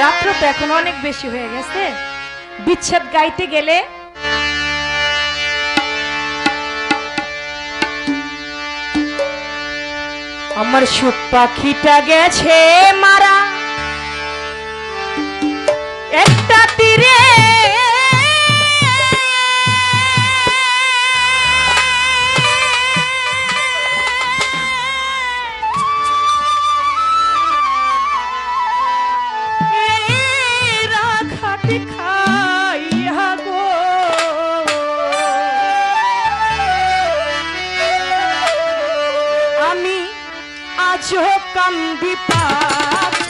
রাত্র তো এখন অনেক বেশি হয়ে গেছে। বিচ্ছেদ গাইতে গেলে আমার সুখ পাখিটা গেছে মারা। একটা তীরে আজও কান্দি পাখি